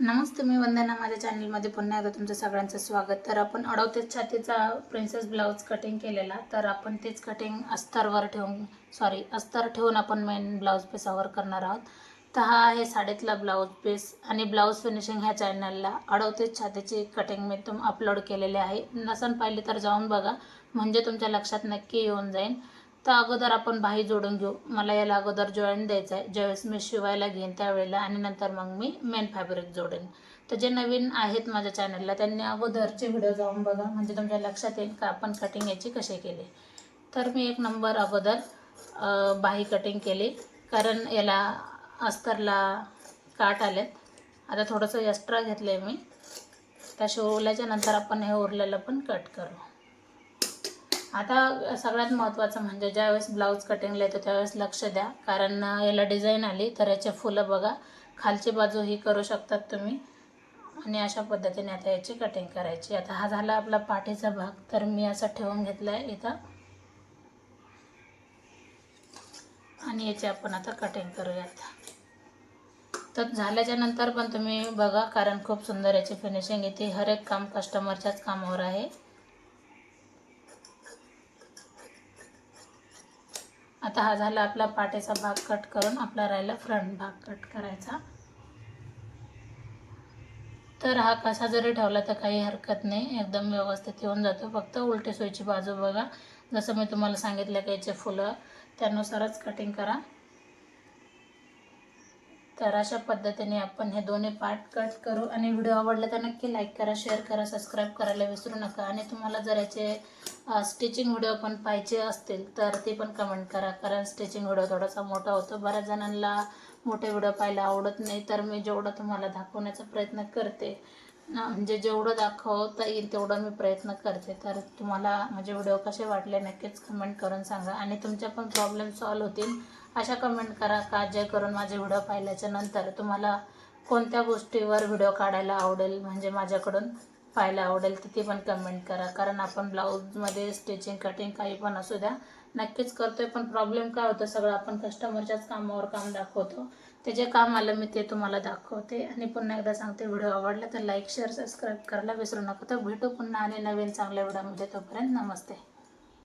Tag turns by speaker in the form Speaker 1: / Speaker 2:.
Speaker 1: नमस्ते मी वंदना. माझ्या चॅनलमध्ये पुन्हा एकदा तुमचं सगळ्यांचं स्वागत. तर आपण अडवतेच छातीचा प्रिन्सेस ब्लाऊज कटिंग केलेला. तर आपण तेच कटिंग अस्तरवर ठेवून सॉरी अस्तर ठेवून आपण मेन ब्लाऊज पीसावर करणार आहोत. तर हा आहे साडेतला ब्लाऊज पीस आणि ब्लाऊज फिनिशिंग ह्या चॅनलला अडवतेच छातीची कटिंग मी तुम अपलोड केलेली आहे. नसन पाहिली तर जाऊन बघा. म्हणजे तुमच्या लक्षात नक्की येऊन जाईल. तर अगोदर आपण बाही जोडून घेऊ. मला याला अगोदर जॉईन द्यायचं आहे ज्यावेळेस मी शिवायला घेईन त्यावेळेला आणि नंतर मग मी मेन फॅब्रिक जोडेन. तर जे नवीन आहेत माझ्या चॅनलला त्यांनी अगोदरचे व्हिडिओ जाऊन बघा. म्हणजे तुमच्या लक्षात येईल का आपण कटिंग याची कशी केली. तर मी एक नंबर अगोदर बाही कटिंग केली. कारण याला अस्तरला काट आलेत. आता थोडंसं एक्स्ट्रा घेतलं आहे मी. त्या शिवल्याच्या नंतर आपण हे उरलेलं पण कट करू. आता सगळ्यात महत्त्वाचं म्हणजे ज्यावेळेस ब्लाऊज कटिंगला येतो त्यावेळेस लक्ष द्या. कारण याला डिझाईन आली तर याचे फुलं बघा. खालची बाजू ही करू शकतात तुम्ही. आणि अशा पद्धतीने आता याची कटिंग करायची. आता हा झाला आपला पाठीचा भाग. तर मी असा ठेवून घेतला आहे इथं. आणि याची आपण आता कटिंग करूयात. तर झाल्याच्यानंतर पण तुम्ही बघा कारण खूप सुंदर याची फिनिशिंग येते हर एक काम कस्टमरच्याच कामावर आहे. आता हा झाला आपला पाट्याचा भाग कट करून आपला राहिला फ्रंट भाग कट करायचा. तर हा कसा जरी ठेवला तर काही हरकत नाही. एकदम व्यवस्थित येऊन जातो. फक्त उलटी सोयीची बाजू बघा. जसं मी तुम्हाला सांगितलं की याचे फुलं त्यानुसारच कटिंग करा. तर अशा पद्धतीने आपण हे दोन्ही पार्ट कट करू. आणि व्हिडिओ आवडला तर नक्की लाईक करा शेअर करा सबस्क्राईब करायला विसरू नका. आणि तुम्हाला जर याचे स्टिचिंग व्हिडिओ पण पाहिजे असतील तर ते पण कमेंट करा. कारण स्टिचिंग व्हिडिओ थोडासा मोठा होतो. बऱ्याच जणांना मोठे व्हिडिओ पाहायला आवडत नाही. तर मी जेवढं तुम्हाला दाखवण्याचा प्रयत्न करते म्हणजे जेवढं दाखवता येईल तेवढं मी प्रयत्न करते. तर तुम्हाला म्हणजे व्हिडिओ कसे वाटले नक्कीच कमेंट करून सांगा. आणि तुमच्या पण प्रॉब्लेम सॉल्व्ह होतील अशा कमेंट करा का? जे करून माझे व्हिडिओ पाहिल्याच्या नंतर तुम्हाला कोणत्या गोष्टीवर व्हिडिओ काढायला आवडेल? म्हणजे माझ्याकडून पाहायला आवडेल तिथे पण कमेंट करा. कारण आपण ब्लाऊजमध्ये स्टिचिंग कटिंग काही पण असू द्या नक्कीच करतोय. पण प्रॉब्लेम काय होतं सगळं? आपण कस्टमरच्याच कामावर काम दाखवतो. ते जे काम आलं मी ते तुम्हाला दाखवते. आणि पुन्हा एकदा सांगते व्हिडिओ आवडला तर लाईक शेअर सबस्क्राईब करायला विसरू नका. तर भेटू पुन्हा आणि नवीन चांगल्या व्हिडिओमध्ये तोपर्यंत नमस्ते.